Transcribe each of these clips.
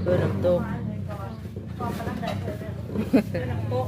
เพื่อน้ำตกพอกำลังได้เธอเลำโป๊ะ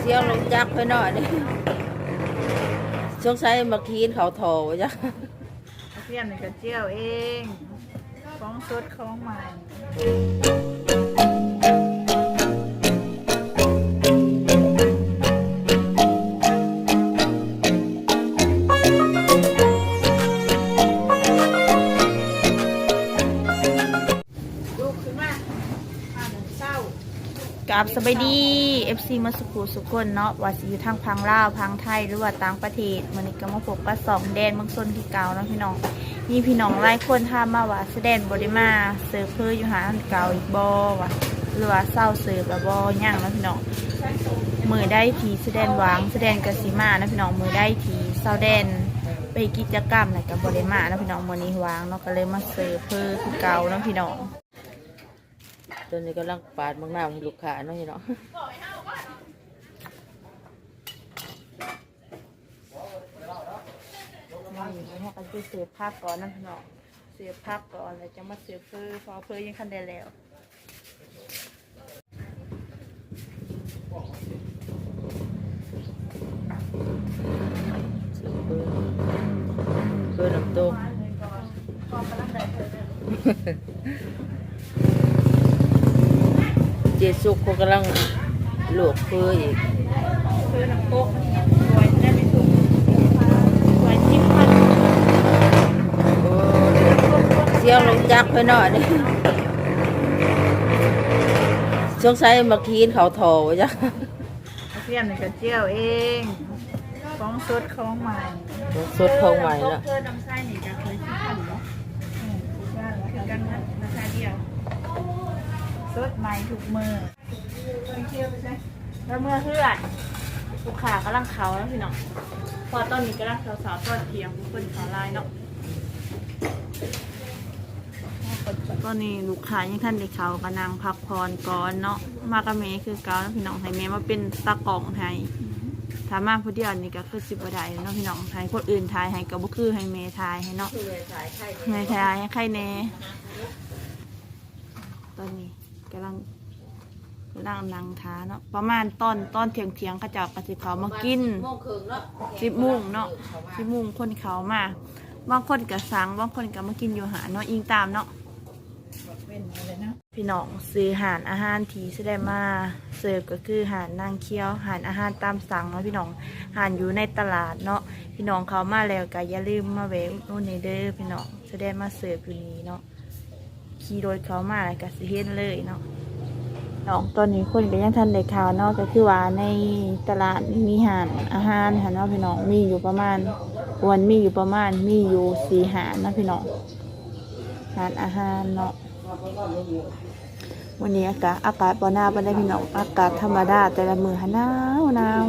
เสียงลงจักไปหน่อยนี่สงสัยมาคีนเขาโถจ้ะเพี้ยนนี่ก็เจียวเอง ของสดของใหม่ กับสบายดี FC มาสุขุสุคนเนาะว่าสิอยู่ทางพังลาวพังไทยหรือว่าต่างประเทศมันก็มาพบกับสองแดนเมืองซนที่เก่าเนาะพี่น้องมีพี่น้องหลายคนถามมาว่าแสดงบริมาเสิร์ฟเพื่ออยู่หาอันเก่าอีกบอว่ะหรือว่าเศร้าเสิร์ฟแบบบอย่างเนาะพี่น้องมือได้ทีแสดงวางแสดงกสิมาเนาะพี่น้องมือได้ทีเศร้าแดนไปกิจกรรมอะไรกับบริมาเนาะพี่น้องมือนี้วางเนาะก็เลยมาเสิร์ฟเพื่อคือเก่าเนาะพี่น้อง ตอนนี้กำลังปาดมังนาวให้ลูกค้าเนาะพี่เนาะนี่ให้กันไปเสียบภาพก่อนนะพี่น้องเสียบภาพก่อนแล้วจะมาเสียบเพื่อพอเพื่อยังคันได้แล้วเพื่อน้ำตก พอกำลังได้เธอเลย เจสุกเขากำลังลวกเพื่ออีกคือน้ำโป๊ะสวยได้ไม่ถูกสวยจิ้มพันโอ้เสียงลงจักไปหน่อยนี่สงสัยมาคีนเขาโถจ้ะเพี้ยนนี่ก็เจียวเองของสดของใหม่สดของใหม่ละเพื่อน้ำไส้นี่จะเคยซื้อกันเนาะอืมคือกันนะราคาเดียว สดใหม่ถูกมือไปเที่ยวไปใช่แล้วเมื่อเพื่อนลูกค้ากำลังเขาแล้วพี่น้องพอตอนนี้กำลังสาวสาวๆตอนเที่ยงเพื่อนเขาไลน์เนาะตอนนี้ลูกค้ายังท่านได้เขากำลังพักผ่อนก่อนเนาะมากระเมคือเกาแล้วพี่น้องให้เมมาเป็นตากล่องให้ถ้ามาผู้เดียวนี่ก็คือสิบบ่ได้เนาะพี่น้องให้คนอื่นทายให้ก็บ่คือให้เมทายให้เนาะไม่ใช่ใครเน่ตอนนี้ กำลังกำลังนั่งทาเนาะประมาณตอนตอนเที่ยงเที่ยงๆเขาเจะกระสิเขามากินโมงครึ่งเนาะสิบโมุงเนาะสิบโมุงคนเขามาบางคนก็สั่งบางคนก็มากินอยู่หาเนาะอิงตามเนาะเป็นอะไรเนาะพี่น้องซื้อหารอาหารที่แสไดงมาเสิร์ฟก็คือหารนางเคี้ยวหารอาหารตามสั่งเนาะพี่น้องหารอยู่ในตลาดเนาะพี่น้องเขามาแล้วก็อย่าลืมมาแวะอุดหนู่นในเด้อพี่น้องแสไดงมาเสิร์ฟอยู่นี่เนาะ ขี่รถเขามาแล้วก็สิเห็นเลยเนาะน้องตอนนี้คนก็ยังทันได้ข่าวเนาะก็คือว่าในตลาดมีหารอาหารค่ะเนาะพี่น้องมีอยู่ประมาณวันมีอยู่ประมาณมีอยู่สี่หารนะพี่น้องหารอาหารเนาะวันนี้อากาศอากาศบ่หนาวปานใดพี่น้องอากาศธรรมดาแต่ละมือหาหนาวหนาว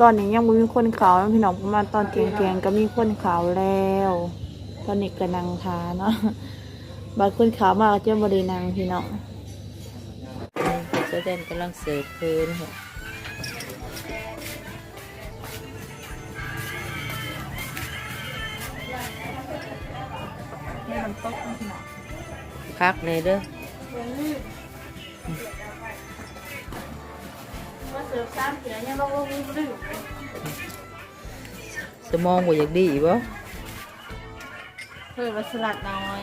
ตอนนี้ยังมีคนขาวพี่น้องประมาณตอนเที่ยงๆก็มีคนขาวแล้ว ตอนนี้ก็นั่งทาเนาะ บางคนเขาวมาก็จะบ่ได้นั่งพี่น้องเสดนกำลังเสิร์ฟเพื่อนะคะให้มันตกพี่น้องพักในเด้อมาเสิร์ฟ3เสือยังบ่บ่ลืมสมองบ่อยากดีบ่เพิ่นว่าสลัดน้อย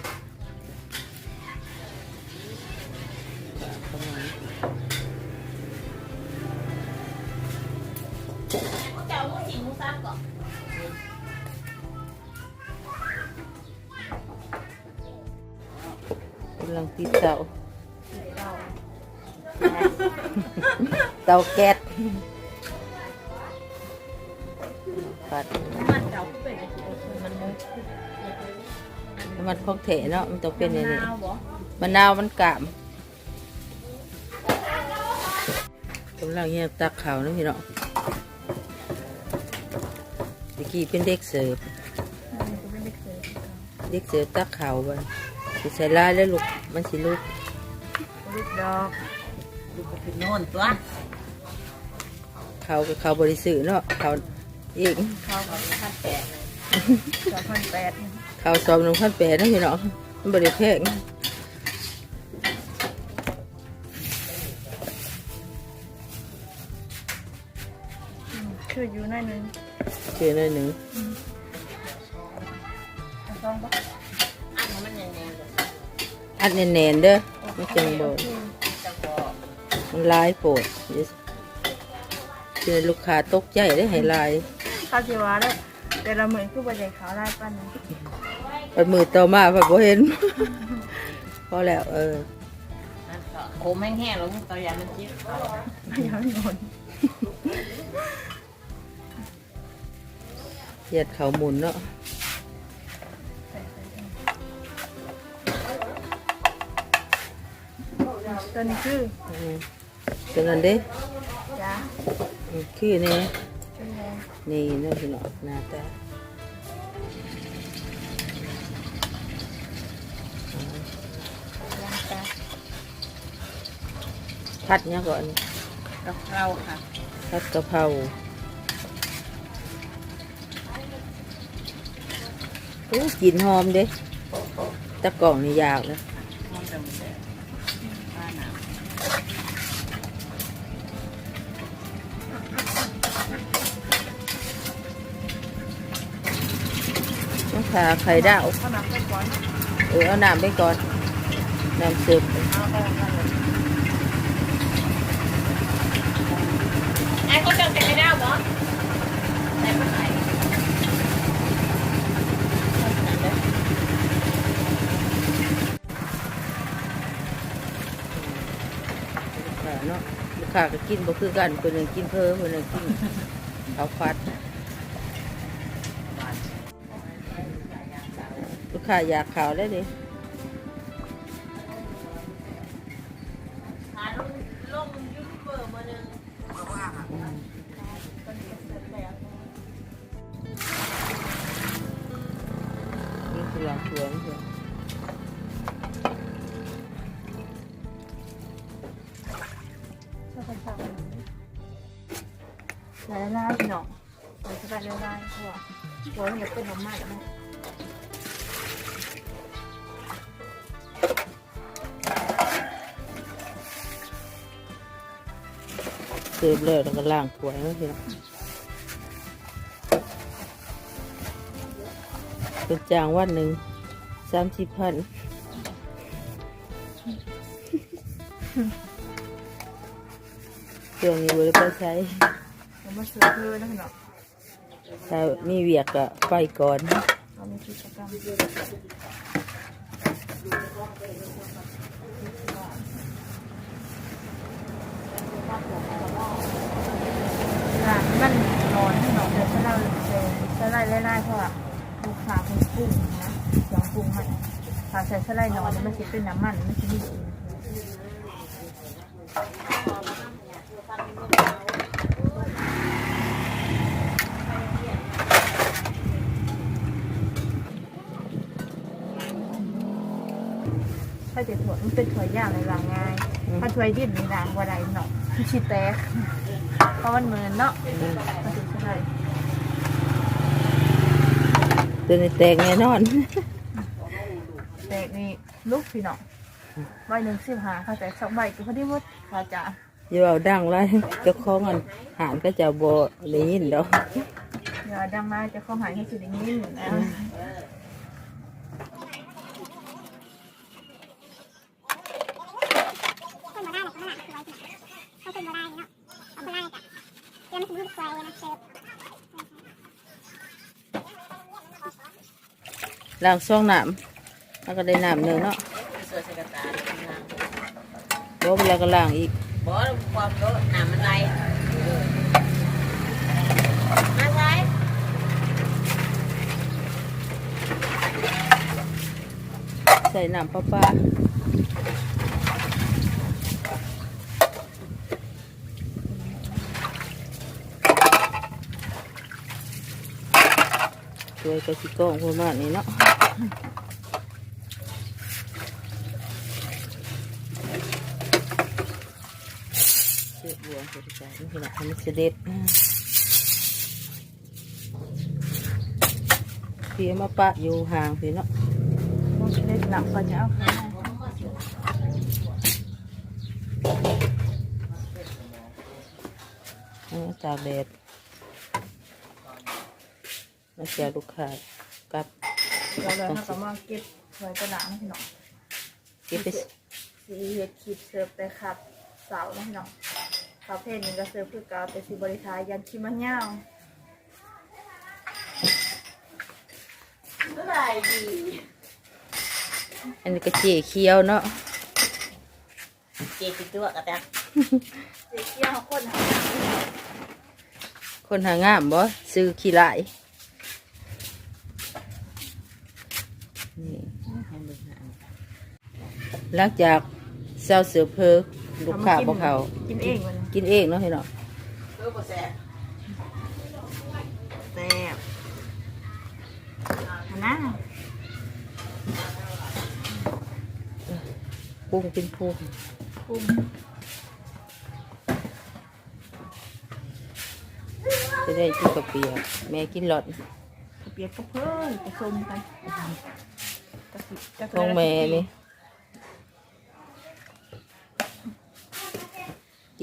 เตาแก๊สปัดมันเจ้าเป็นมันมุกมันของแถเนาะมันต้องเป็นอย่างนี้มะนาวบ่มะนาวมันกามกำลังเฮียตักข้าวนะพี่เนาะเมื่อกี้เป็นเด็กเสิร์ฟมันก็ไม่ได้เคยเด็กเสิร์ฟตักข้าวบันสิใส่ลายแล้วลูกมันสิลูกลูกดอก ลูกก็คือโน่นตัวข้าวกับข้าวบริสุทธิ์เนาะข้าวอีกข้าวกับพันแปดสองพันแปดข้าวซอมหนึ่งพันแปดนะพี่เนาะมันบริแพงคืออยู่หน่อยหนึงคือหน่อยหนึ่งเอาซองบ่อันนั้นมันแน่ๆเลยอัดแน่นๆเด้อมันจังบ่จะบอก มันลายโปรดเดี๋ยวคือลูกค้าตกใจได้ให้ลายข้าวเจียวแล้วแต่ละมื้อคือบ่ได้ขาวลายปานนั้นไปมือต่อมาไปบ่เห็นพอแล้วเออนั่นก็โคมแห้งๆแล้วมันตัวยามันจิ๊บเขายังไม่หมดเหยียดเขาหมุนเนาะตัวนี้คือ อืมตัวนั้นเด้จ้าอืมคือนี่เป็นแรงนี่เนาะพี่เนาะหน้าตายางตาพัดเนี่ยก่อนกะเพราค่ะพัดกะเพราโอ้กลินหอมเด้ตะกล่องนี่ยากเลย มันจะมันจะป้าหนาว ต้องทาไข่ดาวเอาหนักไปก่อนเออเอาน้ำไปก่อนน้ำซุปเอาออกมาเลยไอ้ก็จะเป็นไม่ได้หรอแต่มันไหนค่ะเนาะลูกค้าก็กินบ่คือกันเพิ่นนึงกินเพิ่มเพิ่นนึงกินเอาฟัด ค้าอยากข่าวได้ดิหลงลงยูทูบเบอร์มาหนึ่งนี่คือหลังสวนเพิ่นชอบคนสั่งลายลายหนอใส่สบายลายลายเพราะว่าหัวนอยาเป็นน้ำมันนะเสิร์ฟเลยแล้วก็ล้างถ้วยเนาะพี่เนาะเป็นจางวันหนึ่งสามสิบพันช่วงนี้บริไปใช้มาเสิร์ฟเลยนะพี่น้องถ้ามีเวียกก็ไปก่อนเรา มีกิจกรรมร้านมันนอนพี่น้องเดี๋ยวจะเล่าเลยจะไล่ไล่ๆเพราะว่าลูกค้าคนปรุงนะเสียงปรุงมันถ้าใส่สไลด์นอนเนี่ยมันจะเป็นน้ำมันไมันจะมีกลิ่นถ้าจะถั่วมันเป็นถั่วย่างในรางง่ายถ้าถั่วดิบในรางว่าไรเนาะ มันชิแตกเพราะมันเหมือนเนาะมันถึงใช่ตัวนี้แตกแน่นอน แตกนี่ลูกพี่เนาะใบหนึ่งสิบห้าค่ะแต่สองใบก็พอดีหมดค่ะจ้าอย่าเอาดังไรเจ้าของอันหานก็จะบ่ได้ยินดอกอย่าดังมาจะเข้าหายให้สุดอย่างนี้นะ คนมาได้เนี่ยคนมาได้คือไว้ที่ไหนเขาคนมาได้เนาะเอาคนได้จ้ะเดี๋ยวมันถึงรูปสวยเลยนะเชฟ ล้างซองน้ำแล้วก็ได้น้ำหนึ่งเนาะเสือสกัดตาหนังบ่เวลาก็ล้างอีกบอกความรู้หนามันไรมาใช้ใส่น้ำปลาปลาช่วยกระชิกองประมาณนี้เนาะ เชือกบัวเสร็จแล้วนี่แหละให้มันเสด็จเพียมาปะอยู่ห่างพี่เนาะมันจะได้หนักกว่าจะเอาเข้ามาเอามาตากแดดมาเสียลูกค้ากับ เราเลยถ้าก็มาเก็บไว้กระดาษนะพี่น้องเก็บไปสีเฮ็ดคลิปเสิร์ฟไปครับเสาร์นะพี่น้องคาเฟ่นี้ก็เสิร์ฟคือเกาแต่สีบริทายยันคิมันยาวเมื่อไหร่ดีอันนี้ก็เจีเคี้ยวเนาะเจ๊ติดตัวกับแตกสีเขียวคนหาคนหางามบ่ซื้อขี้ลายนี่ หลังจากเซาเสือเพอลูกค้าบ่เขากินเองมันกินเองเนาะพี่เนาะเพื่อบ่แซ่บแซ่บอันนะปรุงเป็นพุงคุ้มจะได้กินกับเปียกแม่กินหลอดเปียกก็เพิ่มผสมกันกะทิกะทิของแม่นี่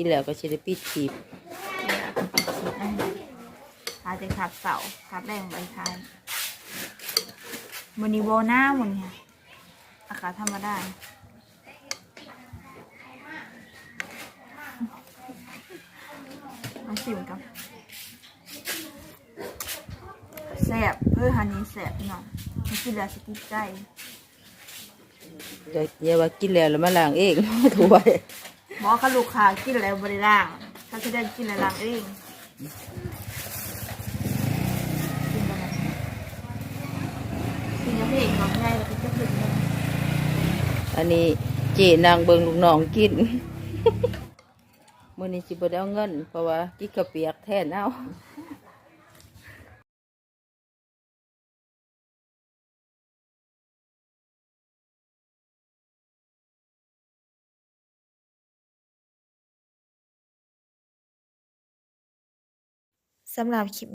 กินแล้วก็สิได้ปิดขีบอาจจะขับเสาขับแรงใบทายมันนีโบหน้ามันเนี่ยอากาศธรรมดามาสิมกันแสบเพื่อฮันนี้แสบพี่น้องมันกินแล้วสติดใจเดี๋ยวอย่าว่ากินแล้วแล้วมาล้างเองถ้วย บอกเขาลูกค้ากินแล้วบริร่างเขาจะได้กินแล้วล้างเองกินอะไรกินแล้วเองของง่ายแล้วก็จะถึงเลยอันนี้เจนางเบิงลูกน้องกินมื่อนี้จิบได้เอาเงิน เพราะว่ากินกระเปียกแทนเอา สำหรับคลิป